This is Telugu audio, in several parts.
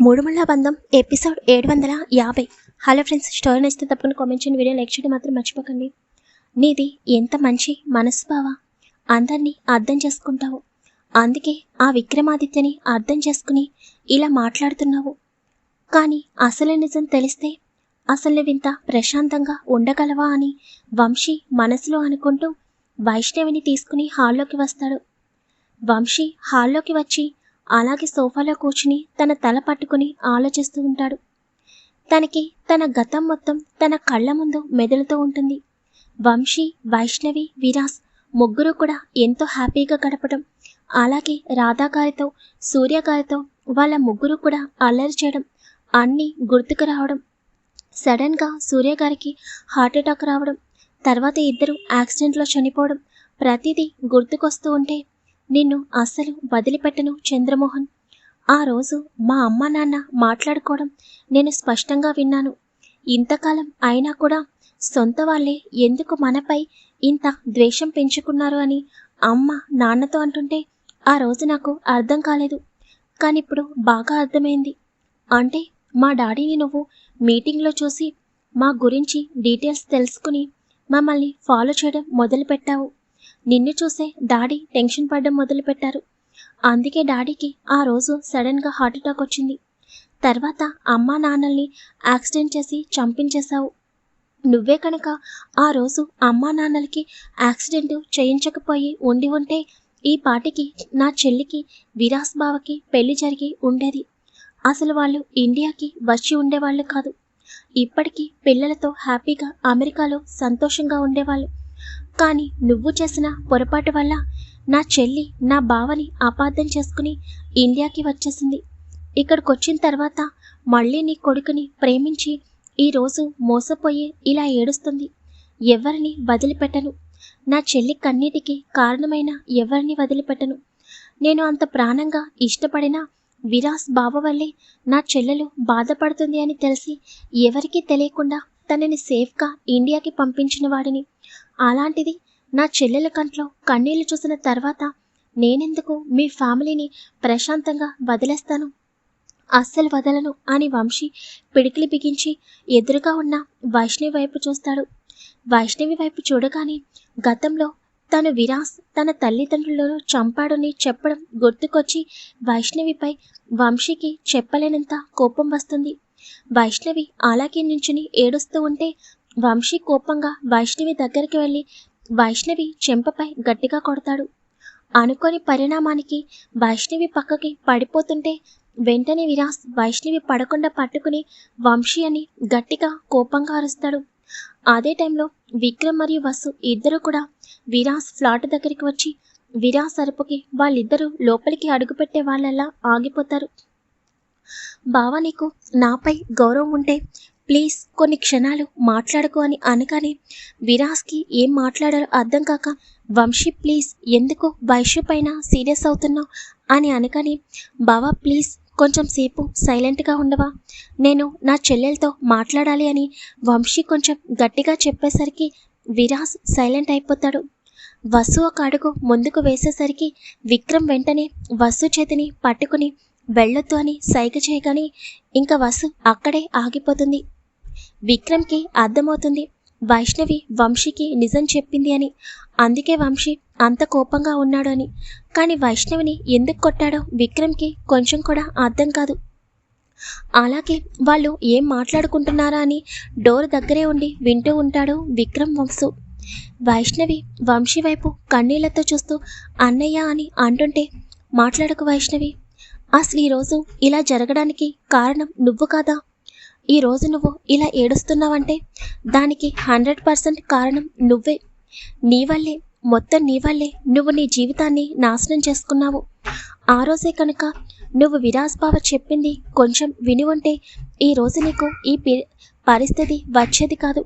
మూడుముళ్ళ బంధం ఎపిసోడ్ ఏడు వందల యాభై. హలో ఫ్రెండ్స్ స్టోరీ నచ్చితే తప్పకుండా కామెంట్ చేయండి వీడియో లైక్ చేయడం మాత్రం మర్చిపోకండి. నీది ఎంత మంచి మనసు బావా అందరినీ అర్థం చేసుకుంటావు. అందుకే ఆ విక్రమాదిత్యని అర్థం చేసుకుని ఇలా మాట్లాడుతున్నావు. కానీ అసలు నిజం తెలిస్తే అసలు నువ్వింత ప్రశాంతంగా ఉండగలవా అని వంశీ మనసులో అనుకుంటూ వైష్ణవిని తీసుకుని హాల్లోకి వస్తాడు. వంశీ హాల్లోకి వచ్చి అలాగే సోఫాలో కూర్చుని తన తల పట్టుకుని ఆలోచిస్తూ ఉంటాడు. తనకి తన గతం మొత్తం తన కళ్ళ ముందు మెదులుతూ ఉంటుంది. వంశీ వైష్ణవి విరాస్ ముగ్గురు కూడా ఎంతో హ్యాపీగా గడపడం అలాగే రాధా గారితో సూర్య గారితో వాళ్ళ ముగ్గురు కూడా అల్లరి చేయడం అన్నీ గుర్తుకు రావడం. సడన్గా సూర్య గారికి హార్ట్ అటాక్ రావడం తర్వాత ఇద్దరు యాక్సిడెంట్లో చనిపోవడం ప్రతిదీ గుర్తుకొస్తూ ఉంటే నిన్ను అస్సలు వదిలిపెట్టను చంద్రమోహన్. ఆ రోజు మా అమ్మ నాన్న మాట్లాడుకోవడం నేను స్పష్టంగా విన్నాను. ఇంతకాలం అయినా కూడా సొంత వాళ్ళే ఎందుకు మనపై ఇంత ద్వేషం పెంచుకున్నారు అని అమ్మ నాన్నతో అంటుంటే ఆ రోజు నాకు అర్థం కాలేదు. కానీ ఇప్పుడు బాగా అర్థమైంది. అంటే మా డాడీని నువ్వు మీటింగ్లో చూసి మా గురించి డీటెయిల్స్ తెలుసుకుని మమ్మల్ని ఫాలో చేయడం మొదలుపెట్టావు. నిన్ను చూసే డాడీ టెన్షన్ పడడం మొదలుపెట్టారు. అందుకే డాడీకి ఆ రోజు సడన్గా హార్ట్ అటాక్ వచ్చింది. తర్వాత అమ్మా నాన్నల్ని యాక్సిడెంట్ చేసి చంపించేశావు. నువ్వే కనుక ఆ రోజు అమ్మా నాన్నలకి యాక్సిడెంట్ చేయించకపోయి ఉండి ఉంటే ఈ పాటికి నా చెల్లికి విరాస్ బావకి పెళ్ళి జరిగి ఉండేది. అసలు వాళ్ళు ఇండియాకి వచ్చి ఉండేవాళ్ళు కాదు. ఇప్పటికీ పిల్లలతో హ్యాపీగా అమెరికాలో సంతోషంగా ఉండేవాళ్ళు. కానీ నువ్వు చేసిన పొరపాటు వల్ల నా చెల్లి నా బావని అపార్థం చేసుకుని ఇండియాకి వచ్చేసింది. ఇక్కడికి వచ్చిన తర్వాత మళ్ళీ నీ కొడుకుని ప్రేమించి ఈరోజు మోసపోయి ఇలా ఏడుస్తుంది. ఎవరిని వదిలిపెట్టను. నా చెల్లి కన్నీటికి కారణమైన ఎవరిని వదిలిపెట్టను. నేను అంత ప్రాణంగా ఇష్టపడిన విరాస్ బావ వల్లే నా చెల్లెలు బాధపడుతుంది అని తెలిసి ఎవరికీ తెలియకుండా తనని సేఫ్గా ఇండియాకి పంపించిన వాడిని. అలాంటిది నా చెల్లెల కంట్లో కన్నీళ్ళు చూసిన తర్వాత నేనెందుకు మీ ఫ్యామిలీని ప్రశాంతంగా వదిలేస్తాను? అస్సలు వదలను అని వంశీ పిడికిలి బిగించి ఎదురుగా ఉన్న వైష్ణవి వైపు చూస్తాడు. వైష్ణవి వైపు చూడగానే గతంలో తను విరాస్ తన తల్లిదండ్రులను చంపాడని చెప్పడం గుర్తుకొచ్చి వైష్ణవిపై వంశీకి చెప్పలేనంత కోపం వస్తుంది. వైష్ణవి అలాగే నించుని ఏడుస్తూ ఉంటే వంశీ కోపంగా వైష్ణవి దగ్గరికి వెళ్ళి వైష్ణవి చెంపపై గట్టిగా కొడతాడు. అనుకోని పరిణామానికి వైష్ణవి పక్కకి పడిపోతుంటే వెంటనే విరాస్ వైష్ణవి పడకుండా పట్టుకుని వంశీ అని గట్టిగా కోపంగా అరుస్తాడు. అదే టైంలో విక్రమ్ మరియు వసు ఇద్దరు కూడా విరాస్ ఫ్లాట్ దగ్గరికి వచ్చి విరాస్ అరుపుకి వాళ్ళిద్దరూ లోపలికి అడుగుపెట్టే వాళ్ళలా ఆగిపోతారు. బావ నీకు నాపై గౌరవం ఉంటే ప్లీజ్ కొన్ని క్షణాలు మాట్లాడుకో అని అనగానే విరాస్కి ఏం మాట్లాడాలో అర్థం కాక వంశీ ప్లీజ్ ఎందుకు వైశ్య పైన సీరియస్ అవుతున్నావు? అని అనగానే బావా ప్లీజ్ కొంచెం సేపు సైలెంట్గా ఉండవా? నేను నా చెల్లెలతో మాట్లాడాలి అని వంశీ కొంచెం గట్టిగా చెప్పేసరికి విరాస్ సైలెంట్ అయిపోతాడు. వసు ఒక అడుగు ముందుకు వేసేసరికి విక్రమ్ వెంటనే వసు చేతిని పట్టుకుని వెళ్ళొద్దు అని సైగ చేయగానే ఇంకా వసు అక్కడే ఆగిపోతుంది. విక్రమ్కి అర్థమవుతుంది. వైష్ణవి వంశీకి నిజం చెప్పింది అని. అందుకే వంశీ అంత కోపంగా ఉన్నాడు అని. కానీ వైష్ణవిని ఎందుకు కొట్టాడో విక్రమ్కి కొంచెం కూడా అర్థం కాదు. అలాగే వాళ్ళు ఏం మాట్లాడుకుంటున్నారా అని డోర్ దగ్గరే ఉండి వింటూ ఉంటాడు విక్రమ్ వంశు. వైష్ణవి వంశీ వైపు కన్నీళ్ళతో చూస్తూ అన్నయ్య అని అంటుంటే మాట్లాడకు వైష్ణవి. అసలు ఈరోజు ఇలా జరగడానికి కారణం నువ్వు కాదా? ఈరోజు నువ్వు ఇలా ఏడుస్తున్నావంటే దానికి హండ్రెడ్ పర్సెంట్ కారణం నువ్వే. నీ వల్లే మొత్తం నీ వల్లే నువ్వు నీ జీవితాన్ని నాశనం చేసుకున్నావు. ఆ రోజే కనుక నువ్వు విరాస్ బావ చెప్పింది కొంచెం విని ఉంటే ఈరోజు నీకు ఈ పరిస్థితి వచ్చేది కాదు.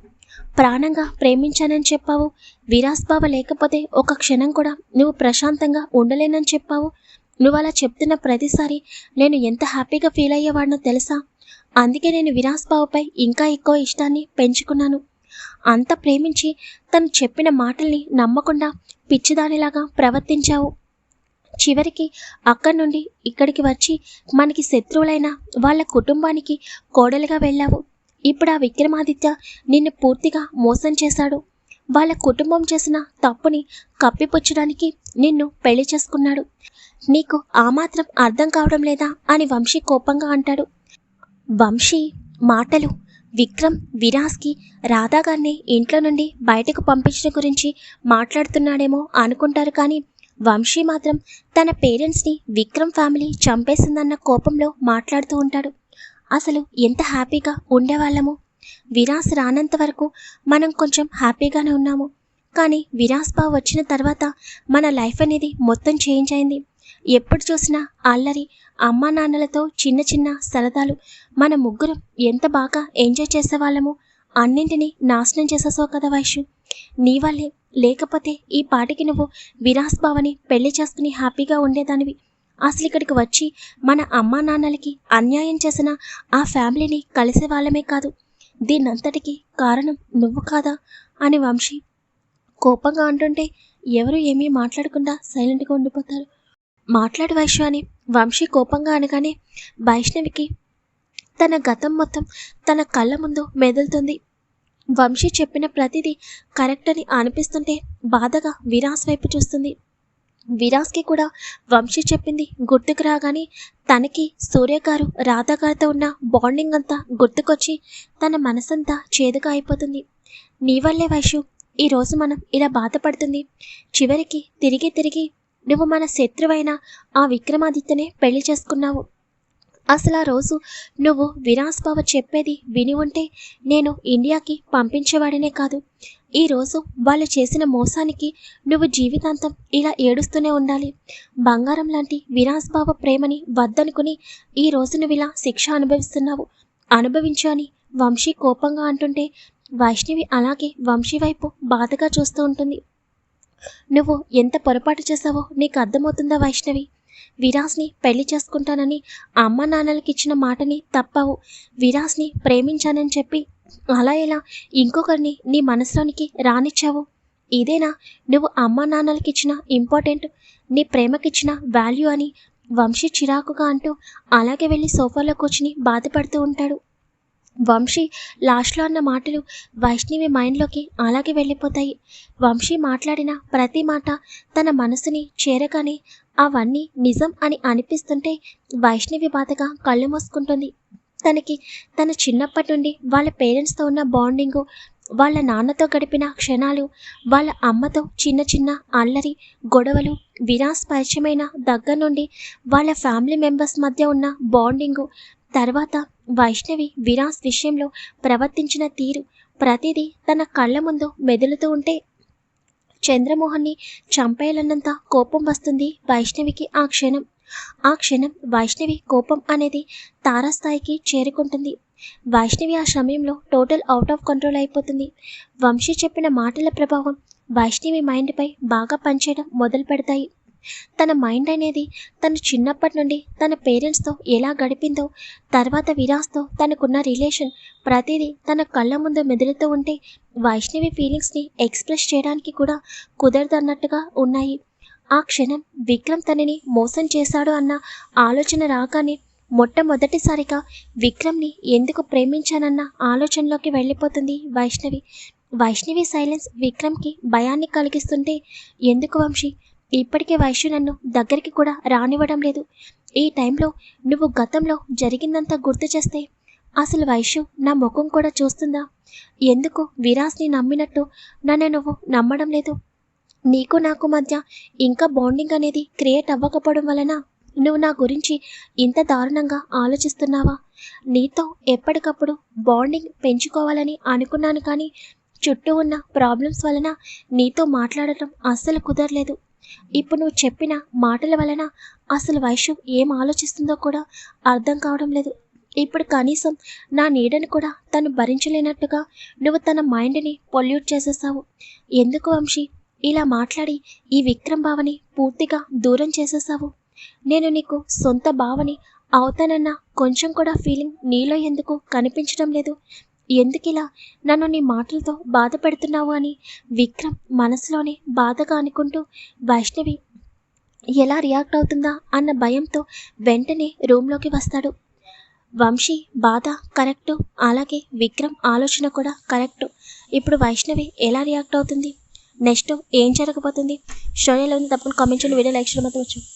ప్రాణంగా ప్రేమించానని చెప్పావు. విరాజ్ బావ లేకపోతే ఒక క్షణం కూడా నువ్వు ప్రశాంతంగా ఉండలేనని చెప్పావు. నువ్వు అలా చెప్తున్న ప్రతిసారి నేను ఎంత హ్యాపీగా ఫీల్ అయ్యేవాడినో తెలుసా? అందుకే నేను విరాస్ బాబుపై ఇంకా ఎక్కువ ఇష్టాన్ని పెంచుకున్నాను. అంత ప్రేమించి తను చెప్పిన మాటల్ని నమ్మకుండా పిచ్చిదానిలాగా ప్రవర్తించావు. చివరికి అక్కడి నుండి ఇక్కడికి వచ్చి మనకి శత్రువులైన వాళ్ళ కుటుంబానికి కోడలుగా వెళ్ళావు. ఇప్పుడు ఆ విక్రమాదిత్య నిన్ను పూర్తిగా మోసం చేశాడు. వాళ్ళ కుటుంబం చేసిన తప్పుని కప్పిపుచ్చడానికి నిన్ను పెళ్ళి చేసుకున్నాడు. నీకు ఆ మాత్రం అర్థం కావడం లేదా అని వంశీ కోపంగా అంటాడు. వంశీ మాటలు విక్రమ్ విరాస్కి రాధాగారిని ఇంట్లో నుండి బయటకు పంపించడం గురించి మాట్లాడుతున్నాడేమో అనుకుంటారు కానీ వంశీ మాత్రం తన పేరెంట్స్ని విక్రమ్ ఫ్యామిలీ చంపేసిందన్న కోపంలో మాట్లాడుతూ ఉంటాడు. అసలు ఎంత హ్యాపీగా ఉండేవాళ్ళము? విరాస్ రానంత వరకు మనం కొంచెం హ్యాపీగానే ఉన్నాము. కానీ విరాస్ బావ వచ్చిన తర్వాత మన లైఫ్ అనేది మొత్తం చేంజ్ అయింది. ఎప్పుడు చూసినా అల్లరి అమ్మా నాన్నలతో చిన్న చిన్న సరదాలు మన ముగ్గురం ఎంత బాగా ఎంజాయ్ చేసేవాళ్ళము అన్నింటినీ నాశనం చేసేసావు కదా వైషు. నీ వల్లే లేకపోతే ఈ పాటికి నువ్వు విరాస్ బావని పెళ్ళి చేసుకుని హ్యాపీగా ఉండేదానివి. అసలు ఇక్కడికి వచ్చి మన అమ్మా నాన్నలకి అన్యాయం చేసిన ఆ ఫ్యామిలీని కలిసే వాళ్ళమే కాదు. దీనంతటికి కారణం నువ్వు కాదా? అని వంశీ కోపంగా అంటుంటే ఎవరు ఏమీ మాట్లాడకుండా సైలెంట్గా ఉండిపోతారు. మాట్లాడు వైశ్య అని వంశీ కోపంగా అనగానే వైష్ణవికి తన గతం మొత్తం తన కళ్ళ ముందు మెదులుతుంది. వంశీ చెప్పిన ప్రతిదీ కరెక్ట్ అని అనిపిస్తుంటే బాధగా విరాస్ వైపు చూస్తుంది. విరాస్కి కూడా వంశీ చెప్పింది గుర్తుకు రాగానే తనకి సూర్య గారు రాధా గారితో ఉన్న బాండింగ్ అంతా గుర్తుకొచ్చి తన మనసంతా చేదుగా అయిపోతుంది. నీ వల్లే వైషు ఈరోజు మనం ఇలా బాధపడుతుంది. చివరికి తిరిగి తిరిగి నువ్వు మన శత్రువైన ఆ విక్రమాదిత్యనే పెళ్ళి చేసుకున్నావు. అసలు ఆ రోజు నువ్వు విరాస్ బావ చెప్పేది విని ఉంటే నేను ఇండియాకి పంపించేవాడినే కాదు. ఈరోజు వాళ్ళు చేసిన మోసానికి నువ్వు జీవితాంతం ఇలా ఏడుస్తూనే ఉండాలి. బంగారం లాంటి విరాస్ బావ ప్రేమని వద్దనుకుని ఈ రోజు నువ్వు ఇలా శిక్ష అనుభవిస్తున్నావు. అనుభవించు అని వంశీ కోపంగా అంటుంటే వైష్ణవి అలాగే వంశీ వైపు బాధగా చూస్తూ ఉంటుంది. నువ్వు ఎంత పొరపాటు చేశావో నీకు అర్థమవుతుందా వైష్ణవి? విరాస్ని పెళ్ళి చేసుకుంటానని అమ్మ నాన్నలకి ఇచ్చిన మాటని తప్పవు. విరాస్ని ప్రేమించానని చెప్పి అలా ఎలా ఇంకొకరిని నీ మనసులోనికి రానిచ్చావు? ఇదేనా? నువ్వు అమ్మ నాన్నలకి ఇచ్చిన ఇంపార్టెంట్ నీ ప్రేమకిచ్చిన వాల్యూ అని వంశీ చిరాకుగా అంటూ అలాగే వెళ్ళి సోఫాలో కూర్చుని బాధపడుతూ ఉంటాడు. వంశీ లాస్ట్లో అన్న మాటలు వైష్ణవి మైండ్లోకి అలాగే వెళ్ళిపోతాయి. వంశీ మాట్లాడిన ప్రతి మాట తన మనసుని చేరగానే అవన్నీ నిజం అని అనిపిస్తుంటే వైష్ణవి బాధగా కళ్ళు మూసుకుంటుంది. తనకి తన చిన్నప్పటి నుండి వాళ్ళ పేరెంట్స్తో ఉన్న బాండింగు వాళ్ళ నాన్నతో గడిపిన క్షణాలు వాళ్ళ అమ్మతో చిన్న చిన్న అల్లరి గొడవలు విరాస్ పరిచయమైన దగ్గర నుండి వాళ్ళ ఫ్యామిలీ మెంబర్స్ మధ్య ఉన్న బాండింగు తర్వాత వైష్ణవి విరాస్ విషయంలో ప్రవర్తించిన తీరు ప్రతిదీ తన కళ్ళ ముందు మెదులుతూ ఉంటే చంద్రమోహన్ని చంపేయాలన్నంత కోపం వస్తుంది వైష్ణవికి ఆ క్షణం. ఆ క్షణం వైష్ణవి కోపం అనేది తారాస్థాయికి చేరుకుంటుంది. వైష్ణవి ఆ సమయంలో టోటల్ అవుట్ ఆఫ్ కంట్రోల్ అయిపోతుంది. వంశీ చెప్పిన మాటల ప్రభావం వైష్ణవి మైండ్పై బాగా పనిచేయడం మొదలు పెడతాయి తన మైండ్ అనేది తను చిన్నప్పటి నుండి తన పేరెంట్స్తో ఎలా గడిపిందో తర్వాత విరాస్తో తనకున్న రిలేషన్ ప్రతిదీ తన కళ్ళ ముందు మెదులుతూ ఉంటే వైష్ణవి ఫీలింగ్స్ని ఎక్స్ప్రెస్ చేయడానికి కూడా కుదరదన్నట్టుగా ఉన్నాయి. ఆ క్షణం విక్రమ్ తనని మోసం చేశాడు అన్న ఆలోచన రాగానే మొట్టమొదటిసారిగా విక్రమ్ని ఎందుకు ప్రేమించానన్న ఆలోచనలోకి వెళ్ళిపోతుంది వైష్ణవి. వైష్ణవి సైలెన్స్ విక్రమ్కి భయాన్ని కలిగిస్తుంటే ఎందుకు వంశీ? ఇప్పటికే వైశ్యు నన్ను దగ్గరికి కూడా రానివ్వడం లేదు. ఈ టైంలో నువ్వు గతంలో జరిగిందంతా గుర్తు చేస్తే అసలు వైశ్యు నా ముఖం కూడా చూస్తుందా? ఎందుకు విరాస్ని నమ్మినట్టు నన్ను నువ్వు నమ్మడం లేదు? నీకు నాకు మధ్య ఇంకా బాండింగ్ అనేది క్రియేట్ అవ్వకపోవడం వలన నువ్వు నా గురించి ఇంత దారుణంగా ఆలోచిస్తున్నావా? నీతో ఎప్పటికప్పుడు బాండింగ్ పెంచుకోవాలని అనుకున్నాను కానీ చుట్టూ ఉన్న ప్రాబ్లమ్స్ వలన నీతో మాట్లాడటం అస్సలు కుదరలేదు. ఇప్పుడు నువ్వు చెప్పిన మాటల వలన అసలు వైషు ఏం ఆలోచిస్తుందో కూడా అర్థం కావడం లేదు. ఇప్పుడు కనీసం నా నీడను కూడా తను భరించలేనట్టుగా నువ్వు తన మైండ్ని పొల్యూట్ చేసేసావు. ఎందుకు వంశీ? ఇలా మాట్లాడి ఈ విక్రమ్ భావని పూర్తిగా దూరం చేసేసావు. నేను నీకు సొంత భావని అవుతానన్న కొంచెం కూడా ఫీలింగ్ నీలో ఎందుకు కనిపించడం లేదు? ఎందుకిలా? నన్ను నీ మాటలతో బాధ పెడుతున్నావు అని విక్రమ్ మనసులోనే బాధగా అనుకుంటూ వైష్ణవి ఎలా రియాక్ట్ అవుతుందా? అన్న భయంతో వెంటనే రూమ్లోకి వస్తాడు. వంశీ బాధ కరెక్టు. అలాగే విక్రమ్ ఆలోచన కూడా కరెక్టు. ఇప్పుడు వైష్ణవి ఎలా రియాక్ట్ అవుతుంది? నెక్స్ట్ ఏం జరగబోతుంది? స్టోరీలో తప్పని కామెంట్ చేయండి. వీడియో లైక్ చేయడం మాత్రం